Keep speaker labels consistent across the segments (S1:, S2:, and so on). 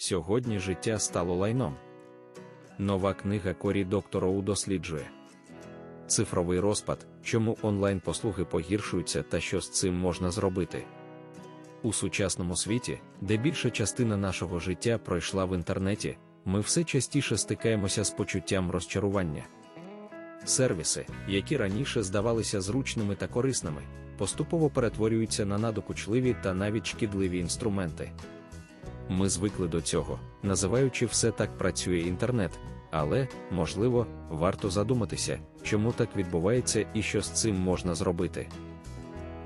S1: сьогодні життя стало лайном. Нова книга Корі Доктороу досліджує цифровий розпад, чому онлайн-послуги погіршуються та що з цим можна зробити. У сучасному світі, де більша частина нашого життя пройшла в інтернеті, ми все частіше стикаємося з почуттям розчарування. Сервіси, які раніше здавалися зручними та корисними, поступово перетворюються на надокучливі та навіть шкідливі інструменти. Ми звикли до цього, називаючи все так працює інтернет, але, можливо, варто задуматися, чому так відбувається і що з цим можна зробити.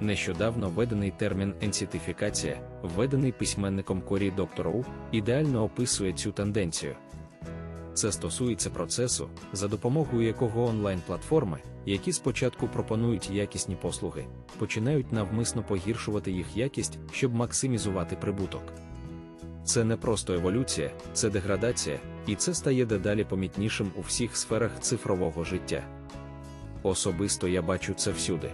S1: Нещодавно введений термін енсітифікація, введений письменником Корі Доктороу, ідеально описує цю тенденцію. Це стосується процесу, за допомогою якого онлайн-платформи, які спочатку пропонують якісні послуги, починають навмисно погіршувати їх якість, щоб максимізувати прибуток. Це не просто еволюція, це деградація, і це стає дедалі помітнішим у всіх сферах цифрового життя. Особисто я бачу це всюди.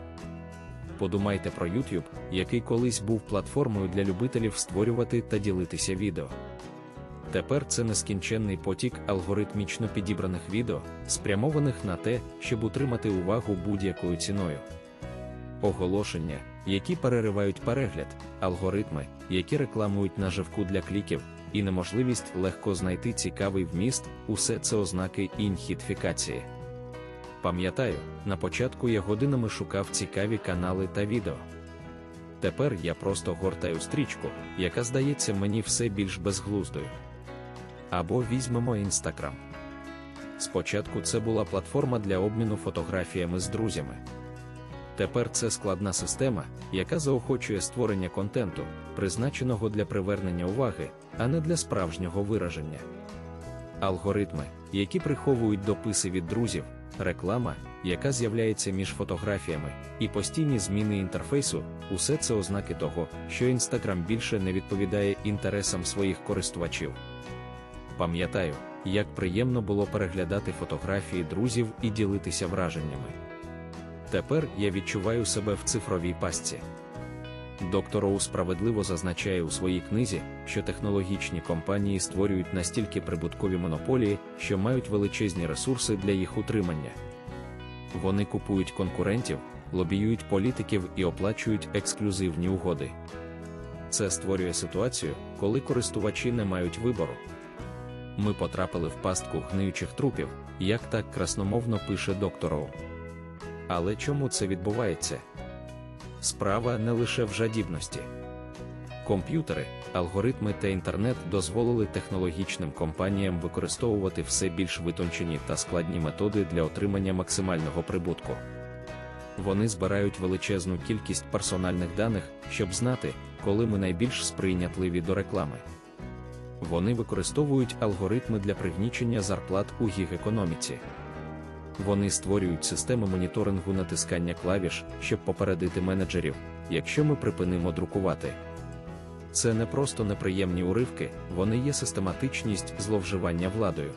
S1: Подумайте про YouTube, який колись був платформою для любителів створювати та ділитися відео. Тепер це нескінченний потік алгоритмічно підібраних відео, спрямованих на те, щоб утримати увагу будь-якою ціною. Оголошення, які переривають перегляд, алгоритми, які рекламують наживку для кліків, і неможливість легко знайти цікавий вміст усе це ознаки інхітфікації. Пам'ятаю, на початку я годинами шукав цікаві канали та відео. Тепер я просто гортаю стрічку, яка здається мені все більш безглуздою. Або візьмемо Інстаграм. Спочатку це була платформа для обміну фотографіями з друзями. Тепер це складна система, яка заохочує створення контенту, призначеного для привернення уваги, а не для справжнього вираження. Алгоритми, які приховують дописи від друзів, реклама, яка з'являється між фотографіями, і постійні зміни інтерфейсу усе це ознаки того, що Інстаграм більше не відповідає інтересам своїх користувачів. Пам'ятаю, як приємно було переглядати фотографії друзів і ділитися враженнями. Тепер я відчуваю себе в цифровій пастці. Доктор Оу справедливо зазначає у своїй книзі, що технологічні компанії створюють настільки прибуткові монополії, що мають величезні ресурси для їх утримання. Вони купують конкурентів, лобіюють політиків і оплачують ексклюзивні угоди. Це створює ситуацію, коли користувачі не мають вибору. Ми потрапили в пастку гниючих трупів, як так красномовно пише доктор Оу. Але чому це відбувається? Справа не лише в жадібності. Комп'ютери, алгоритми та інтернет дозволили технологічним компаніям використовувати все більш витончені та складні методи для отримання максимального прибутку. Вони збирають величезну кількість персональних даних, щоб знати, коли ми найбільш сприйнятливі до реклами. Вони використовують алгоритми для пригнічення зарплат у гіг-економіці. Вони створюють системи моніторингу натискання клавіш, щоб попередити менеджерів, якщо ми припинимо друкувати. Це не просто неприємні уривки, вони є систематичність зловживання владою.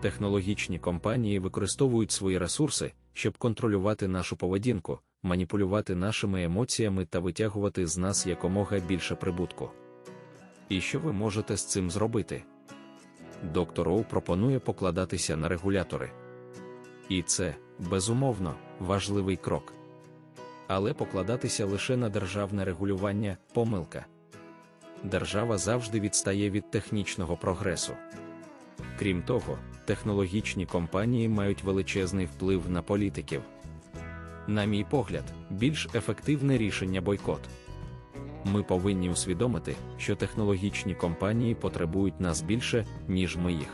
S1: Технологічні компанії використовують свої ресурси, щоб контролювати нашу поведінку, маніпулювати нашими емоціями та витягувати з нас якомога більше прибутку. І що ви можете з цим зробити? Доктор Оу пропонує покладатися на регулятори. І це, безумовно, важливий крок. Але покладатися лише на державне регулювання помилка. Держава завжди відстає від технічного прогресу. Крім того, технологічні компанії мають величезний вплив на політиків. На мій погляд, більш ефективне рішення бойкот. Ми повинні усвідомити, що технологічні компанії потребують нас більше, ніж ми їх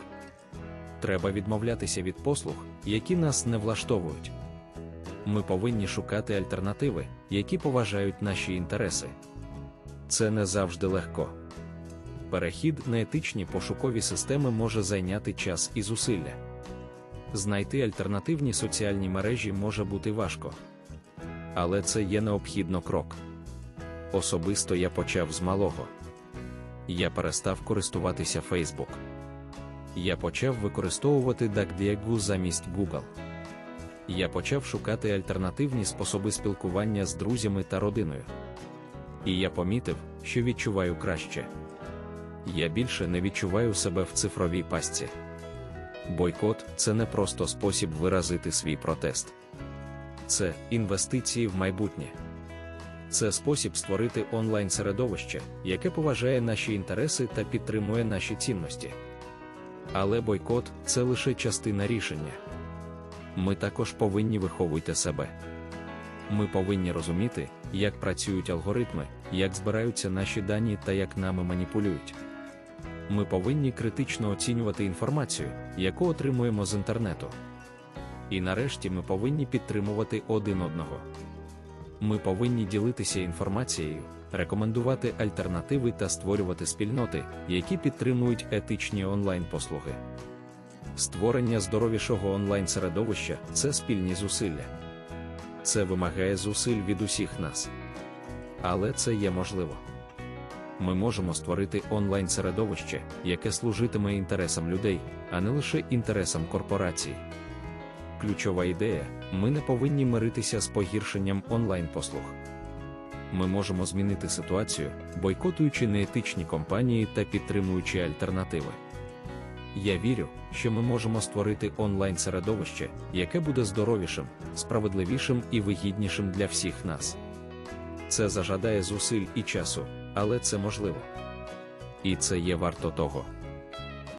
S1: треба відмовлятися від послуг, які нас не влаштовують. Ми повинні шукати альтернативи, які поважають наші інтереси. Це не завжди легко. Перехід на етичні пошукові системи може зайняти час і зусилля. Знайти альтернативні соціальні мережі може бути важко. Але це є необхідно крок. Особисто я почав з малого. Я перестав користуватися Facebook я почав використовувати DuckDuckGo замість Google. Я почав шукати альтернативні способи спілкування з друзями та родиною. І я помітив, що відчуваю краще. Я більше не відчуваю себе в цифровій пастці. Бойкот це не просто спосіб виразити свій протест. Це інвестиції в майбутнє. Це спосіб створити онлайн-середовище, яке поважає наші інтереси та підтримує наші цінності. Але бойкот це лише частина рішення. Ми також повинні виховувати себе. Ми повинні розуміти, як працюють алгоритми, як збираються наші дані та як нами маніпулюють. Ми повинні критично оцінювати інформацію, яку отримуємо з інтернету. І нарешті ми повинні підтримувати один одного. Ми повинні ділитися інформацією, рекомендувати альтернативи та створювати спільноти, які підтримують етичні онлайн-послуги. Створення здоровішого онлайн-середовища це спільні зусилля. Це вимагає зусиль від усіх нас. Але це є можливо. Ми можемо створити онлайн-середовище, яке служитиме інтересам людей, а не лише інтересам корпорацій. Ключова ідея: ми не повинні миритися з погіршенням онлайн-послуг. Ми можемо змінити ситуацію, бойкотуючи неетичні компанії та підтримуючи альтернативи. Я вірю, що ми можемо створити онлайн-середовище, яке буде здоровішим, справедливішим і вигіднішим для всіх нас. Це зажадає зусиль і часу, але це можливо. І це є варто того.